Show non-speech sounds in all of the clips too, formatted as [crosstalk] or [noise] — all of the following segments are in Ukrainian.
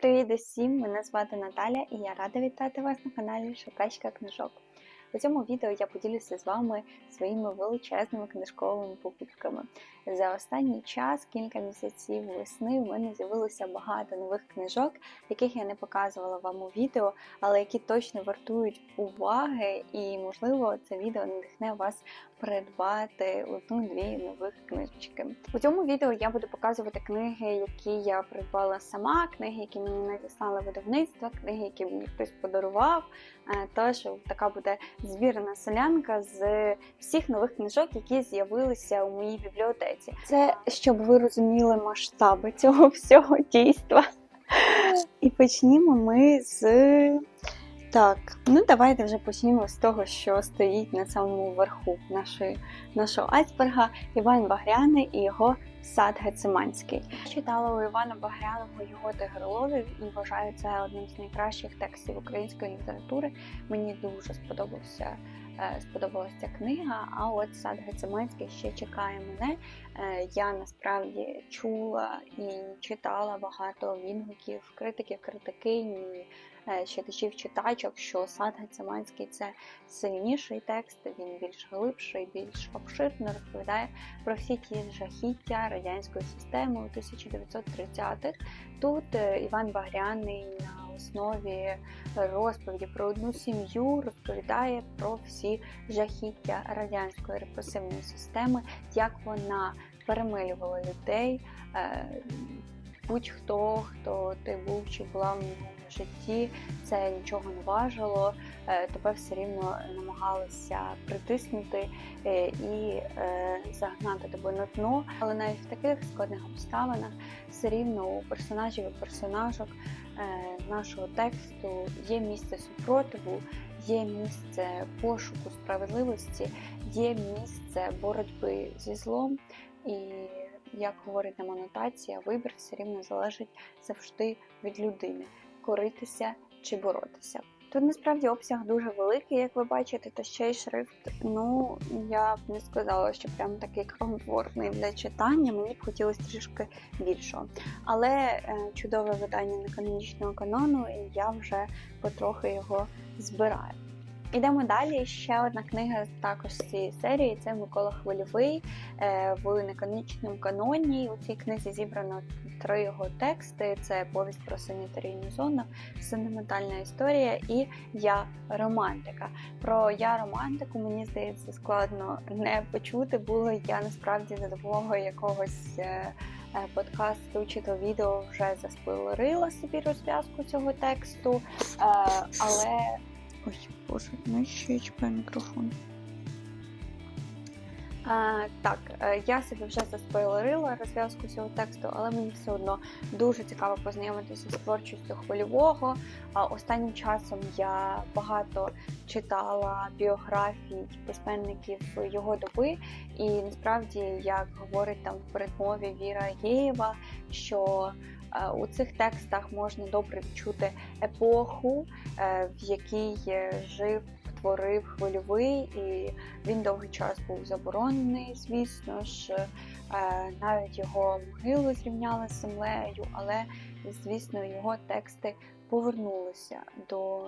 Привіт усім! Мене звати Наталя і я рада вітати вас на каналі Шукачка книжок. У цьому відео я поділюся з вами своїми величезними книжковими покупками. За останній час, кілька місяців весни, в мене з'явилося багато нових книжок, яких я не показувала вам у відео, але які точно вартують уваги, і, можливо, це відео надихне вас придбати одну-дві нових книжечки. У цьому відео я буду показувати книги, які я придбала сама, книги, які мені надіслали видавництва, книги, які мені хтось подарував. Е, тож така буде збірна солянка з всіх нових книжок, які з'явилися у моїй бібліотеці. Це щоб ви розуміли масштаби цього всього дійства. [laughs] І почнімо ми з. Так, ну давайте вже почнімо з того, що стоїть на самому верху нашої, нашого айсберга Іван Багряний і його сад Гециманський. Читала у Івана Багряного його тигроловів і вважаю це одним з найкращих текстів української літератури. Мені дуже сподобався. Е, сподобалася книга, а от сад Гециманський ще чекає мене. Е, я насправді чула і читала багато відгуків, критиків, критикинь, читачів читачок, що сад Гециманський це сильніший текст, він більш глибший, більш обширно розповідає про всі ті жахіття радянської системи у 1930-х. Тут е, Іван Багряний на основі розповіді про одну сім'ю розповідає про всі жахіття радянської репресивної системи, як вона перемилювала людей. Е, будь-хто, хто ти був чи була в житті, це нічого не важило, е, тебе все рівно намагалися притиснути е, і е, загнати тебе на дно. Але навіть в таких складних обставинах все рівно у персонажів і персонажок нашого тексту є місце супротиву, є місце пошуку справедливості, є місце боротьби зі злом і як говорить нам анотація, вибір все рівно залежить завжди від людини коритися чи боротися. Тут насправді обсяг дуже великий, як ви бачите, та ще й шрифт. Ну я б не сказала, що прям такий комфортний для читання. Мені б хотілося трішки більшого. Але е, чудове видання неканонічного канону, і я вже потрохи його збираю. Ідемо далі. Ще одна книга також з цієї серії це Микола Хвильовий е, в неканонічному каноні. У цій книзі зібрано три його тексти: це повість про санітарійну зону, сентиментальна історія і Я романтика. Про я романтику мені здається складно не почути. Було я насправді за допомогою якогось. Е, е, подкасту чи то відео вже заспойлерила собі розв'язку цього тексту, але Ой, боже, ну ще чіпає мікрофон. А, Так, е, я собі вже заспойлерила розв'язку цього тексту, але мені все одно дуже цікаво познайомитися з творчістю хвильового. А Останнім часом я багато читала біографій письменників його доби, і насправді, як говорить там в передмові Віра Єєва, що у цих текстах можна добре відчути епоху, е, в якій е, жив. Творив хвильовий, і він довгий час був заборонений, звісно ж, навіть його могилу зрівняли з землею, але, звісно, його тексти повернулися до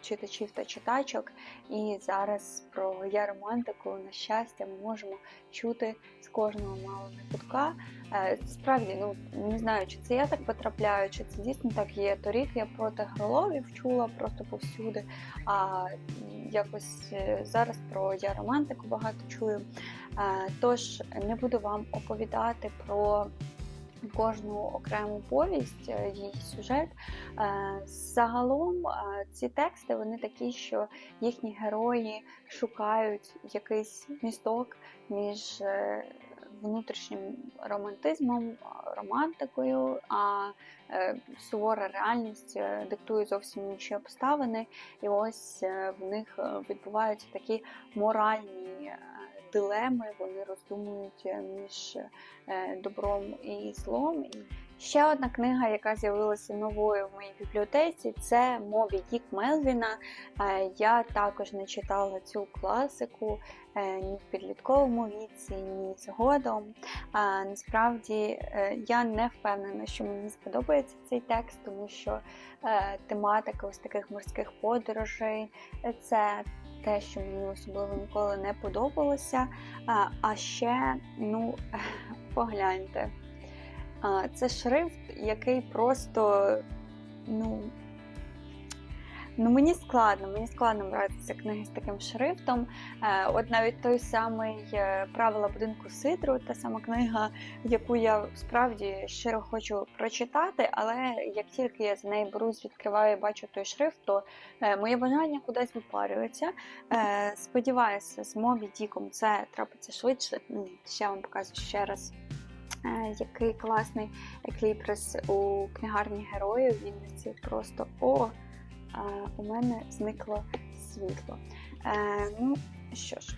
читачів та читачок. І зараз про я романтику, на щастя, ми можемо чути з кожного малого кутка. Е, справді, ну не знаю, чи це я так потрапляю, чи це дійсно так є. Торік я проти гроловів чула просто повсюди. А якось е, зараз про я романтику багато чую. Е, тож не буду вам оповідати про кожну окрему повість, е, її сюжет. Е, загалом е, ці тексти вони такі, що їхні герої шукають якийсь місток між внутрішнім романтизмом, романтикою, а сувора реальність диктує зовсім інші обставини, і ось в них відбуваються такі моральні дилеми, вони роздумують е, між е, добром і злом. Ще одна книга, яка з'явилася новою в моїй бібліотеці, це Мобі Дік Мелвіна. Е, я також не читала цю класику ні в підлітковому віці, ні згодом. Насправді е, я не впевнена, що мені сподобається цей текст, тому що тематика ось таких морських подорожей це те, що мені особливо ніколи не подобалося. А ще, ну, [laughs] погляньте. Це шрифт, який просто, ну, ну мені складно, мені складно братися книги з таким шрифтом. Е, от навіть той самий е, правила будинку Сидру, та сама книга, яку я справді щиро хочу прочитати, але як тільки я за неї берусь, відкриваю і бачу той шрифт, то е, моє бажання кудись випарюється. Сподіваюся, з Мобі Діком це трапиться швидше. Ще вам покажу ще раз. Який класний екліпрес у книгарні героїв. Вінниці просто о! У мене зникло світло. Е, ну що ж,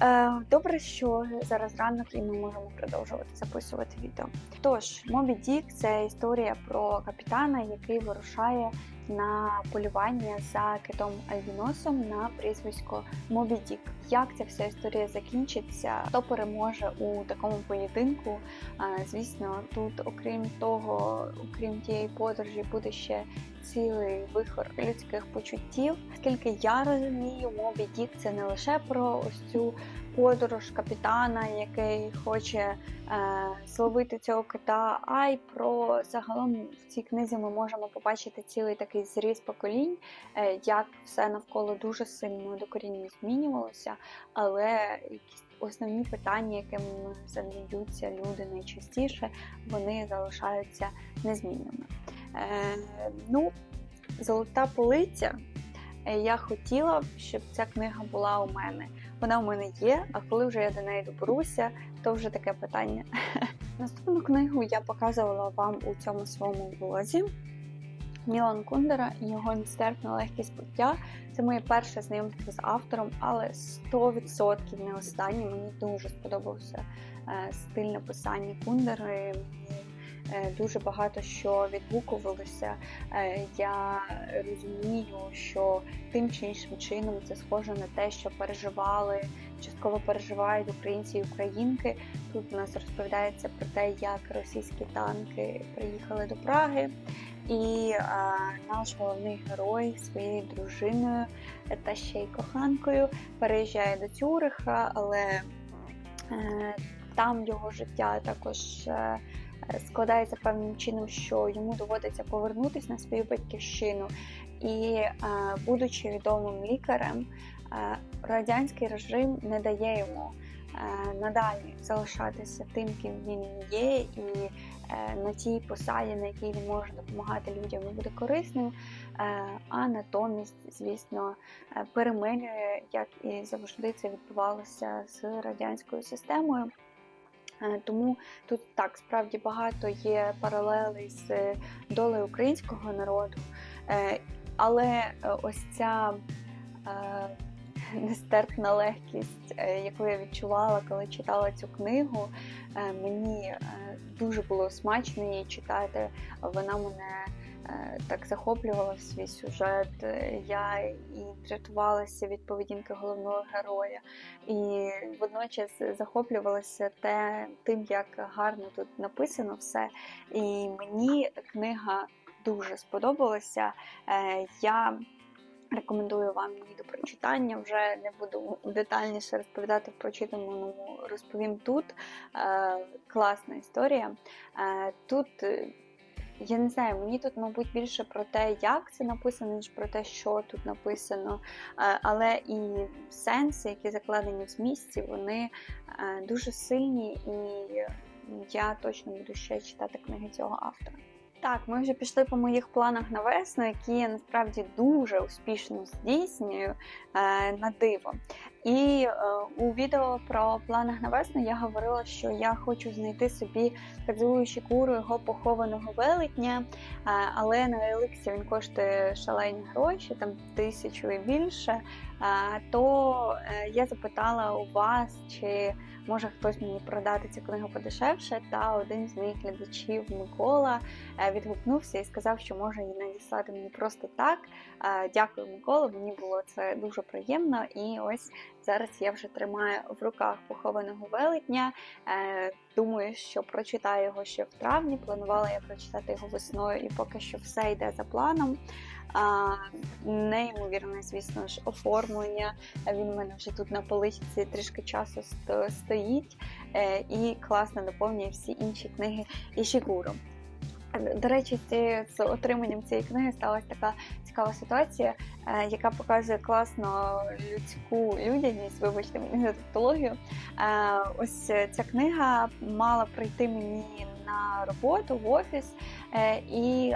е, добре, що зараз ранок і ми можемо продовжувати записувати відео. Тож, Мобі Дік це історія про капітана, який вирушає на полювання за китом Альбіносом на прізвисько Мобі Дік. Як ця вся історія закінчиться, хто переможе у такому поєдинку? Звісно, тут, окрім того, окрім тієї подорожі, буде ще цілий вихор людських почуттів. Оскільки я розумію, Мобі Дік це не лише про ось цю подорож капітана, який хоче е, зловити цього кита, а й про загалом в цій книзі ми можемо побачити цілий такий зріз поколінь, е, як все навколо дуже сильно докорінно змінювалося, але якісь основні питання, якими задаються люди найчастіше, вони залишаються незмінними. Е, ну, Золота полиця. Е, я хотіла, щоб ця книга була у мене. Вона у мене є, а коли вже я до неї доберуся, то вже таке питання. [laughs] Наступну книгу я показувала вам у цьому своєму влозі. Мілан Кундера і його нестерпна легкість буття. Це моє перше знайомство з автором, але 100% не останнє. Мені дуже сподобався е, стиль написання Кундери. Е, дуже багато що відгукувалося. Е, я розумію, що тим чи іншим чином це схоже на те, що переживали, частково переживають українці і українки. Тут у нас розповідається про те, як російські танки приїхали до Праги. І а, наш головний герой своєю дружиною та ще й коханкою переїжджає до Цюриха, але е, там його життя також е, складається певним чином, що йому доводиться повернутися на свою батьківщину. І, е, будучи відомим лікарем, е, радянський режим не дає йому е, надалі залишатися тим, ким він є, і на тій посаді, на якій він може допомагати людям, не буде корисним. А натомість, звісно, перемилює, як і завжди це відбувалося з радянською системою. Е, тому тут так справді багато є паралелей з долею українського народу, е, але е, ось ця нестерпна легкість, яку я відчувала, коли читала цю книгу, мені дуже було смачно її читати. Вона мене Е, так захоплювала свій сюжет. Я і дратувалася від поведінки головного героя, і водночас захоплювалася те, тим, як гарно тут написано все. І мені книга дуже сподобалася. Е, я Рекомендую вам її до прочитання. Вже не буду детальніше розповідати в прочитаному, розповім тут. Е, класна історія. Тут я не знаю, мені тут, мабуть, більше про те, як це написано, ніж про те, що тут написано. Е, але і сенси, які закладені в змісті, вони е, дуже сильні, і я точно буду ще читати книги цього автора. Так, ми вже пішли по моїх планах на весну, які я насправді дуже успішно здійснюю е, на диво. І е, у відео про планах на весну я говорила, що я хочу знайти собі кадзую шікуру його похованого велетня, е, але на Еликсі він коштує шалені гроші, там тисячу і більше. То е, я запитала у вас, чи може хтось мені продати цю книгу подешевше. Та один з моїх глядачів Микола е, відгукнувся і сказав, що може її надіслати мені просто так. Е, Дякую, Микола. Мені було це дуже приємно. І ось зараз я вже тримаю в руках похованого велетня. Думаю, що прочитаю його ще в травні. Планувала я прочитати його весною, і поки що все йде за планом. А, Неймовірне, звісно ж, оформлення. Він у мене вже тут на поличці трішки часу стоїть е, і класно доповнює всі інші книги Ішігуру. До речі, з, отриманням цієї книги сталася така цікава ситуація, е, яка показує класно людську людяність, вибачте мені за тавтологію. Е, Ось ця книга мала прийти мені на роботу в офіс, і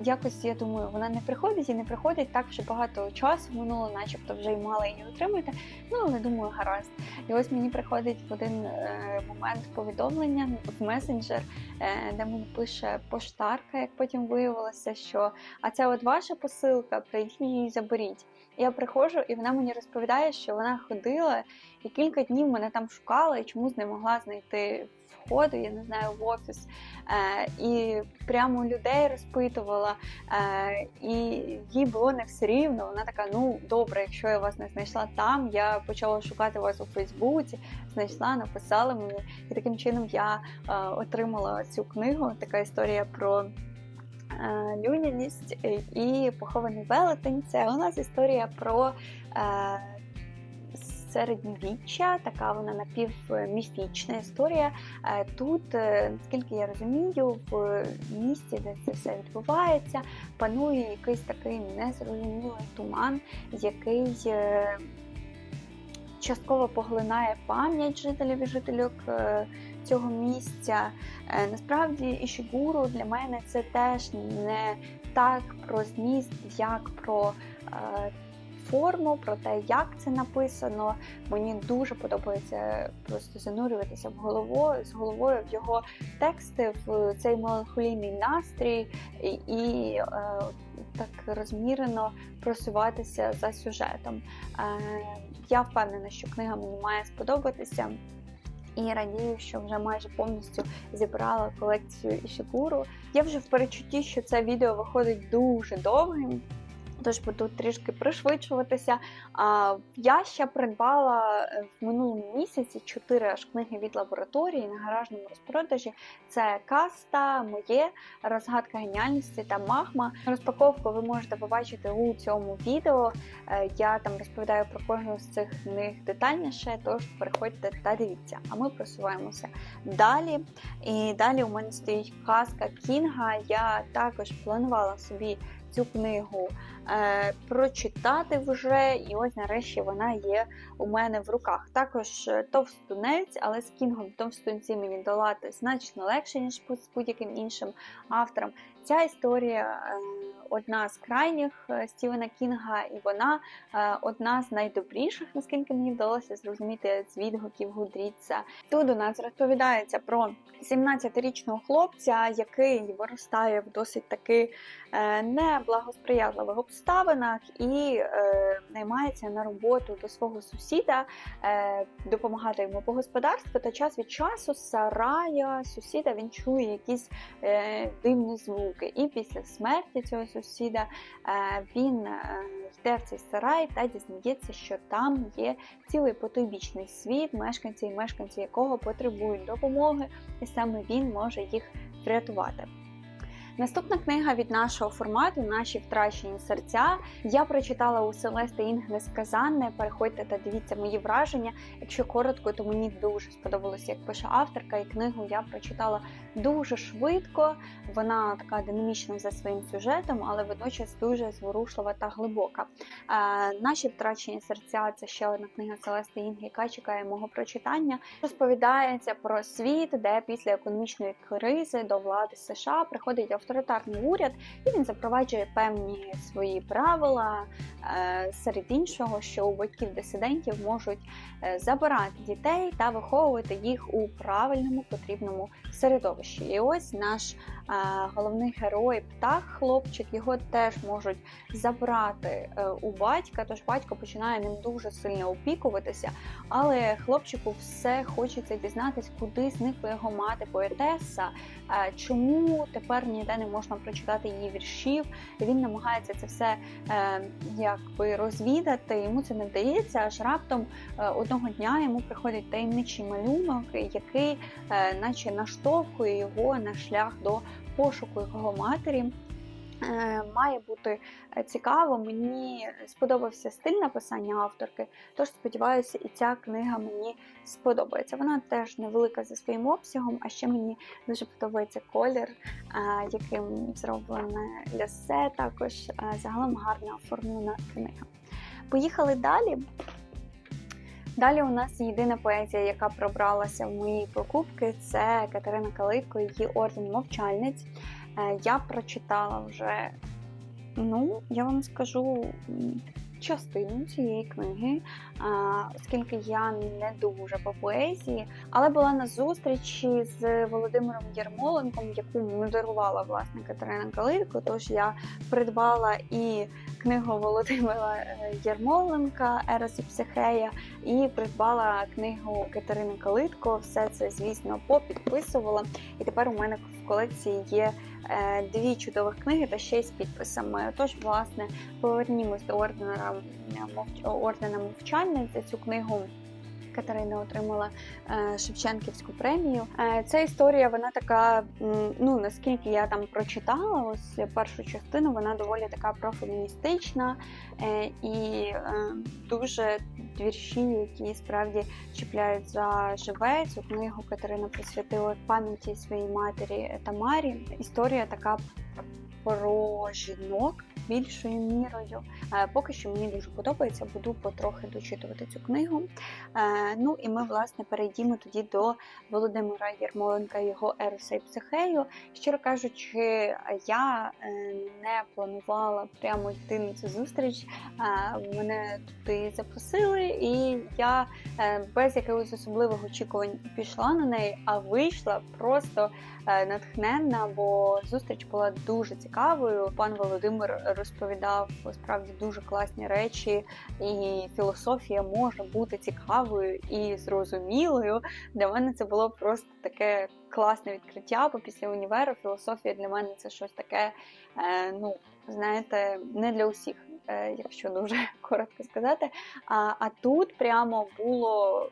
якось я думаю, вона не приходить і не приходить так, що багато часу минуло, начебто вже й мала її отримати. Ну але думаю, гаразд. І ось мені приходить в один е, момент повідомлення в месенджер, е, де мені пише поштарка, як потім виявилося, що а це от ваша посилка, прийдіть її заберіть. Я приходжу, і вона мені розповідає, що вона ходила і кілька днів мене там шукала і чомусь не могла знайти входу, я не знаю, в офіс. Е, і прямо людей розпитувала, е, і їй було не все рівно. Вона така: ну добре, якщо я вас не знайшла там, я почала шукати вас у Фейсбуці, знайшла, написала мені, і таким чином я е, отримала цю книгу. Така історія про. Люняність і похований велетень. Це у нас історія про е, середньовіччя, така вона напівміфічна історія. Е, Тут, е, наскільки я розумію, в місті, де це все відбувається, панує якийсь такий незрозумілий туман, який е, частково поглинає пам'ять жителів і жительок е, цього місця. Насправді, Ішігуру для мене це теж не так про зміст, як про форму, про те, як це написано. Мені дуже подобається просто занурюватися в голову з головою в його тексти, в цей меланхолійний настрій і, і е, так розмірено просуватися за сюжетом. Е, я впевнена, що книга мені має сподобатися. І радію, що вже майже повністю зібрала колекцію Ішігуру. Я вже в перечутті, що це відео виходить дуже довгим. Тож буду трішки пришвидшуватися. А, Я ще придбала е, в минулому місяці чотири аж книги від лабораторії на гаражному розпродажі. Це каста, моє розгадка геніальності та магма. Розпаковку ви можете побачити у цьому відео. Е, Я там розповідаю про кожну з цих книг детальніше, тож переходьте та дивіться. А ми просуваємося далі. І далі у мене стоїть казка Кінга. Я також планувала собі цю книгу е, прочитати вже, і ось нарешті вона є у мене в руках. Також е, товстунець, але з кінгом товстунці мені долати значно легше, ніж з будь-яким іншим автором. Ця історія е, одна з крайніх е, Стівена Кінга, і вона е, одна з найдобріших, наскільки мені вдалося зрозуміти з відгуків Гудріца. Тут у нас розповідається про 17-річного хлопця, який виростає в досить таки е, неблагосприятливих обставинах і наймається на роботу до свого сусіда, допомагати йому по господарству. Та час від часу сарая сусіда він чує якісь дивні звуки. І після смерті цього сусіда е, він е, йде в цей сарай та дізнається, що там є цілий потойбічний світ, мешканці і мешканці якого потребують допомоги, і саме він може їх врятувати. Наступна книга від нашого формату Наші втрачені серця. Я прочитала у Селести Інг Несказанне. Переходьте та дивіться мої враження. Якщо коротко, то мені дуже сподобалося, як пише авторка, і книгу я прочитала дуже швидко. Вона така динамічна за своїм сюжетом, але водночас дуже зворушлива та глибока. Е, Наші втрачені серця це ще одна книга Селести Інг, яка чекає мого прочитання. Розповідається про світ, де після економічної кризи до влади США приходить авторитарний уряд, і він запроваджує певні свої правила. е, Серед іншого, що у батьків дисидентів можуть е, забирати дітей та виховувати їх у правильному потрібному середовищі. І ось наш головний герой, птах, хлопчик, його теж можуть забрати е, у батька, тож батько починає ним дуже сильно опікуватися. Але хлопчику все хочеться дізнатись, куди зникла його мати поетеса, е, чому тепер ніде не можна прочитати її віршів. Він намагається це все е, якби розвідати. Йому це не вдається, аж раптом одного дня йому приходить таємничий малюнок, який, наче наштовхує його на шлях до пошуку його матері. Е, Має бути е, цікаво. Мені сподобався стиль написання авторки, тож сподіваюся, і ця книга мені сподобається. Вона теж невелика за своїм обсягом, а ще мені дуже подобається колір, е, яким зроблене лясе. Також загалом гарно оформлена книга. Поїхали далі. Далі у нас єдина поезія, яка пробралася в мої покупки, це Катерина Калитко, її орден мовчальниць. Е, Я прочитала вже, ну, я вам скажу, частину цієї книги, оскільки я не дуже по поезії, але була на зустрічі з Володимиром Єрмоленком, яку модерувала власне Катерина Калитко. Тож я придбала і книгу Володимира е, Єрмоленка Ерос і Психея, і придбала книгу Катерини Калитко. Все це, звісно, попідписувала. І тепер у мене в колекції є дві чудових книги та ще й з підписами. Тож, власне, повернімось до ордена, ордена. За цю книгу Катерина отримала е, Шевченківську премію. Е, Ця історія, вона така, ну наскільки я там прочитала, ось першу частину, вона доволі така профеміністична е, і дуже вірші, які справді чіпляють за живе. Цю книгу Катерина присвятила пам'яті своїй матері Тамарі. Історія така про жінок більшою мірою. Е, Поки що мені дуже подобається, буду потрохи дочитувати цю книгу. Е, Ну і ми, власне, перейдімо тоді до Володимира Єрмоленка, його Ероса і Психею. Щиро кажучи, я е, не планувала прямо йти на цю зустріч. Мене туди запросили, і я без якихось особливих очікувань пішла на неї, а вийшла просто натхненна, бо зустріч була дуже цікавою. Пан Володимир розповідав справді дуже класні речі, і філософія може бути цікавою і зрозумілою. Для мене це було просто таке класне відкриття, бо після універу філософія для мене це щось таке, е, ну знаєте, не для усіх. е, Якщо дуже [laughs] коротко сказати, а, а тут прямо було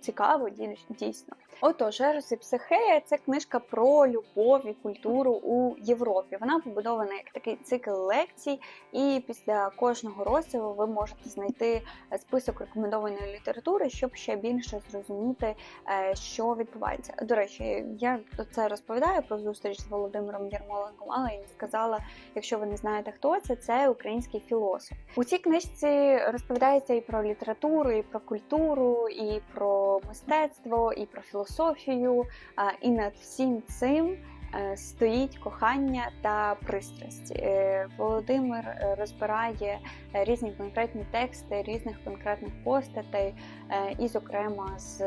цікаво, дій- дійсно. Отож, Ерос і Психея це книжка про любов і культуру у Європі. Вона побудована як такий цикл лекцій, і після кожного розділу ви можете знайти список рекомендованої літератури, щоб ще більше зрозуміти, е, що відбувається. До речі, я це розповідаю про зустріч з Володимиром Єрмоленком, але я сказала, якщо ви не знаєте, хто це, це український філософ. У цій книжці розповідається і про літературу, і про культуру, і про мистецтво, і про філософію. І над всім цим е, стоїть кохання та пристрасть. Е, Володимир е, розбирає різні конкретні тексти, різних конкретних постатей, і, зокрема, з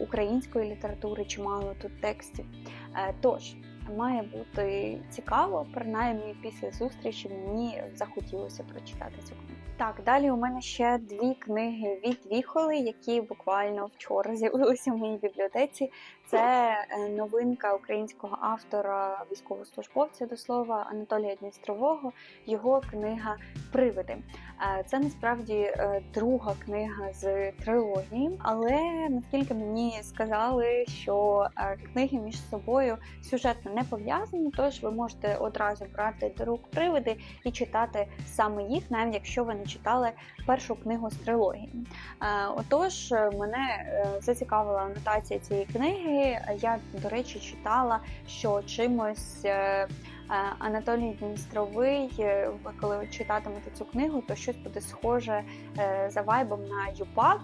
української літератури чимало тут текстів. Тож має бути цікаво, принаймні після зустрічі мені захотілося прочитати цю книгу. Так, далі у мене ще дві книги від Віхоли, які буквально вчора [laughs] з'явилися в моїй бібліотеці. Це е, новинка українського автора, військовослужбовця до слова Анатолія Дністрового. Його книга Привиди. Е, Це насправді е, друга книга з трилогії, але наскільки мені сказали, що е, книги між собою сюжетно не пов'язані, тож ви можете одразу брати до рук привиди і читати саме їх, навіть якщо ви не читали першу книгу з трилогії. Отож, мене зацікавила анотація цієї книги. Я, до речі, читала, що чимось. Анатолій Дністровий, ви коли читатимете цю книгу, то щось буде схоже за вайбом на Юпак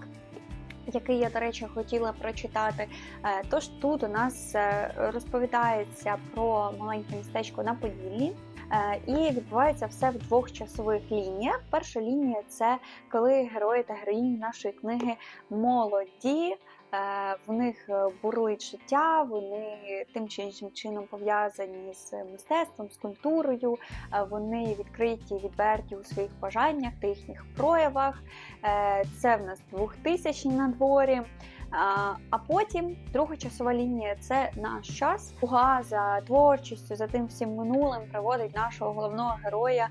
який я, до речі, хотіла прочитати. Е, тож тут у нас е, розповідається про маленьке містечко на Поділлі. Е, і відбувається все в двох часових лініях. Перша лінія це коли герої та героїні нашої книги молоді, Е, в них е, бурлить життя, вони тим чи іншим чином пов'язані з мистецтвом, з культурою, е, вони відкриті, відверті у своїх бажаннях та їхніх проявах. Це в нас 2000 на дворі. А потім друга часова лінія це наш час. Уга за творчістю, за тим всім минулим приводить нашого головного героя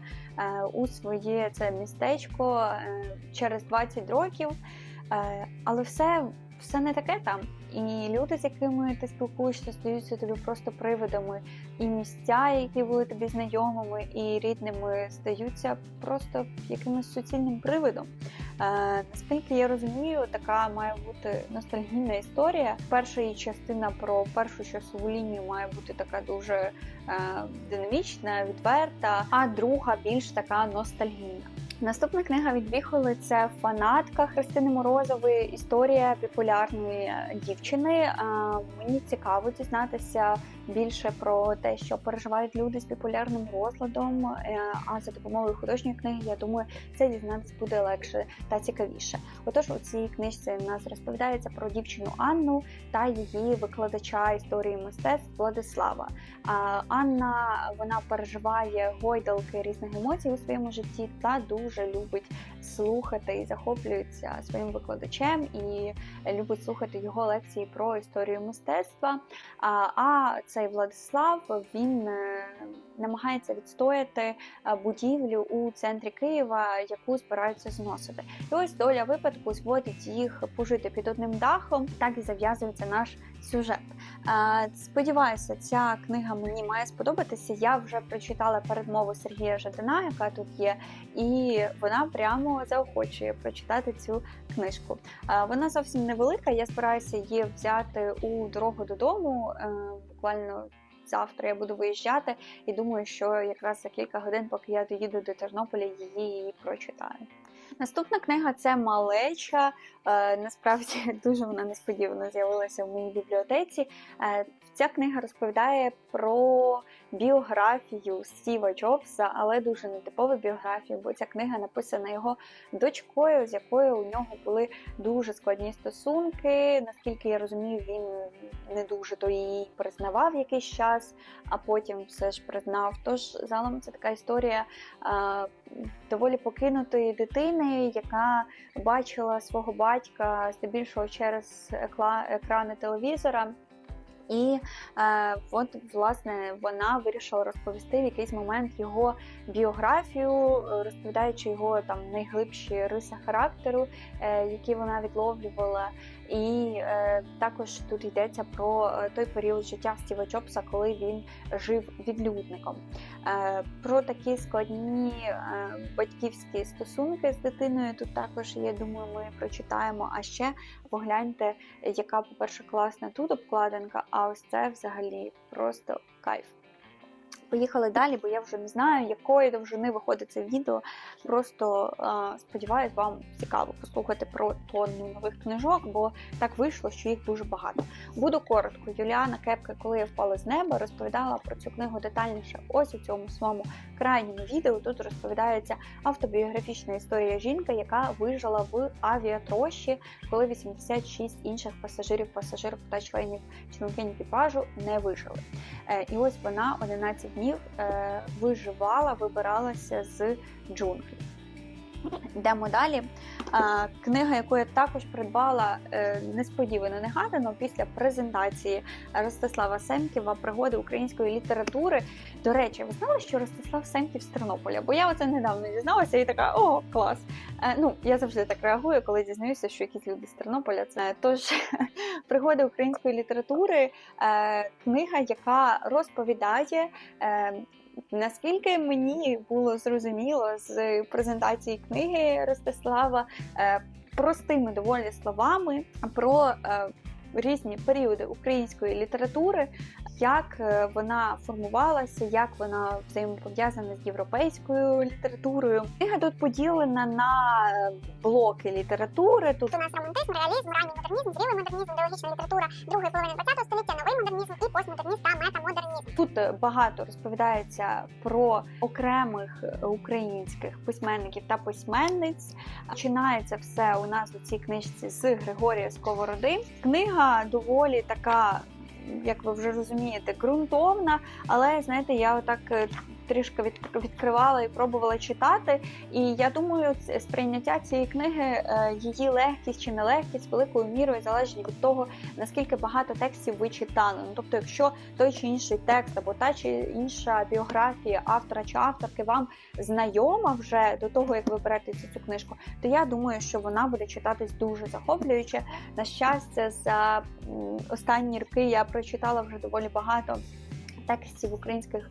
у своє це містечко через 20 років. Але все все не таке там. І люди, з якими ти спілкуєшся, стаються тобі просто привидами. І місця, які були тобі знайомими і рідними, стаються просто якимось суцільним привидом. Е, Наскільки я розумію, така має бути ностальгійна історія. Перша її частина про першу часову лінію має бути така дуже е, динамічна, відверта, а друга більш така ностальгійна. Наступна книга від Віхоли це фанатка Христини Морозової. Історія популярної е, дівчини. Мені цікаво дізнатися більше про те, що переживають люди з популярним розладом. Е, а за допомогою художньої книги, я думаю, це дізнатися буде легше та цікавіше. Отож, у цій книжці нас розповідається про дівчину Анну та її викладача історії мистецтв Владислава. Анна вона переживає гойдалки різних емоцій у своєму житті та дуже любить слухати і захоплюється своїм викладачем і любить слухати його лекції про історію мистецтва. А цей Владислав він е, намагається відстояти е, будівлю у центрі Києва, яку збираються зносити. І ось доля випадку зводить їх пожити під одним дахом. Так і зав'язується наш сюжет. Сподіваюся, ця книга мені має сподобатися. Я вже прочитала передмову Сергія Жадина, яка тут є, і вона прямо заохочує прочитати цю книжку. Вона зовсім невелика. Я збираюся її взяти у дорогу додому. Е, буквально завтра я буду виїжджати, і думаю, що якраз за кілька годин, поки я доїду до Тернополя, її прочитаю. Наступна книга це малеча. Е, насправді [laughs] дуже вона несподівано з'явилася в моїй бібліотеці. Е, ця книга розповідає про біографію Стіва Джобса, але дуже нетипову біографію, бо ця книга написана його дочкою, з якою у нього були дуже складні стосунки. Наскільки я розумію, він не дуже то її признавав якийсь час, а потім все ж признав. Тож залом це така історія доволі покинутої дитини, яка бачила свого батька здебільшого через екрани телевізора. І е, от власне вона вирішила розповісти в якийсь момент його біографію, розповідаючи його там найглибші риси характеру, е, які вона відловлювала. І е, також тут йдеться про е, той період життя Стіва Джобса, коли він жив відлюдником. Е, Про такі складні е, батьківські стосунки з дитиною тут також я думаю, ми прочитаємо. А ще погляньте, яка, по-перше, класна тут обкладинка, а ось це взагалі просто кайф. Поїхали далі, бо я вже не знаю, якої довжини виходить це відео. Просто е, сподіваюсь, вам цікаво послухати про тонну нових книжок, бо так вийшло, що їх дуже багато. Буду коротко. Юліана Кепка, коли я впала з неба, розповідала про цю книгу детальніше. Ось у цьому своєму крайньому відео. Тут розповідається автобіографічна історія жінки, яка вижила в авіатрощі, коли 86 інших пасажирів, пасажирів та членів членкинь екіпажу не вижили. Е, і ось вона 11 днів е, виживала, вибиралася з джунглів. Йдемо далі. Книга, яку я також придбала е, несподівано негадано після презентації Ростислава Семківа пригоди української літератури. До речі, ви знали, що Ростислав Семків з Тернополя? Бо я оце недавно дізналася і така о, клас. Е, Ну, я завжди так реагую, коли дізнаюся, що якісь люди з Тернополя це тож [laughs] пригоди української літератури, е, книга, яка розповідає. Наскільки мені було зрозуміло з презентації книги Ростислава е, простими доволі словами про е, різні періоди української літератури, як е, вона формувалася, як вона взаємопов'язана з європейською літературою. Книга тут поділена на е, блоки літератури. Тут У нас романтизм, реалізм, ранній модернізм, зрілий модернізм, ідеологічна література другої половини ХХ століття, новий модернізм і постмодернізм та метамодернізм. Тут е, багато розповідається про окремих українських письменників та письменниць. Починається все у нас у цій книжці з Григорія Сковороди. Книга доволі така. Як ви вже розумієте, ґрунтовна, але знаєте, я отак е, трішки від- відкривала і пробувала читати. І я думаю, сприйняття цієї книги, е, її легкість чи нелегкість великою мірою залежить від того, наскільки багато текстів ви читали. Ну тобто, якщо той чи інший текст або та чи інша біографія автора чи авторки вам знайома вже до того, як ви берете цю книжку, то я думаю, що вона буде читатись дуже захоплююче. На щастя, за останні роки я прочитала вже доволі багато. Текстів українських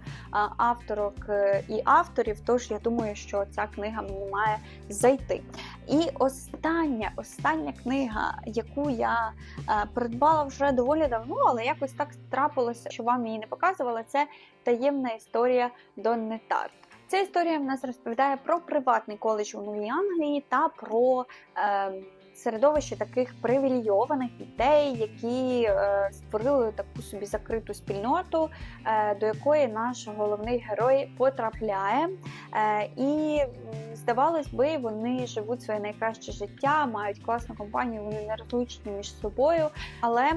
авторок е, і авторів, тож я думаю, що ця книга мені має зайти. І остання, остання книга, яку я е, придбала вже доволі давно, але якось так трапилося, що вам її не показувала. Це таємна історія Донни Тарт. Ця історія в нас розповідає про приватний коледж у Новій Англії та про е, середовище таких привілейованих дітей, які е, створили таку собі закриту спільноту, е, до якої наш головний герой потрапляє. Е, і здавалось би, вони живуть своє найкраще життя, мають класну компанію, вони не розлучені між собою, але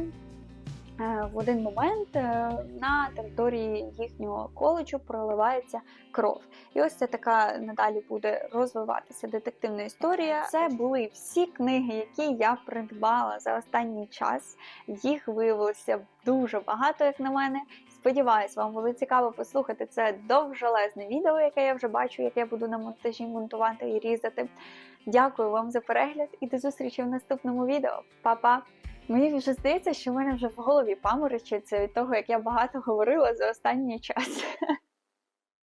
в один момент е, на території їхнього коледжу проливається кров. І ось це така надалі буде розвиватися детективна історія. Це були всі книги, які я придбала за останній час. Їх виявилося дуже багато, як на мене. Сподіваюсь, вам було цікаво послухати це довжелезне відео, яке я вже бачу, яке я буду на монтажі монтувати і різати. Дякую вам за перегляд і до зустрічі в наступному відео. Па-па! Мені вже здається, що в мене вже в голові паморочиться від того, як я багато говорила за останній час.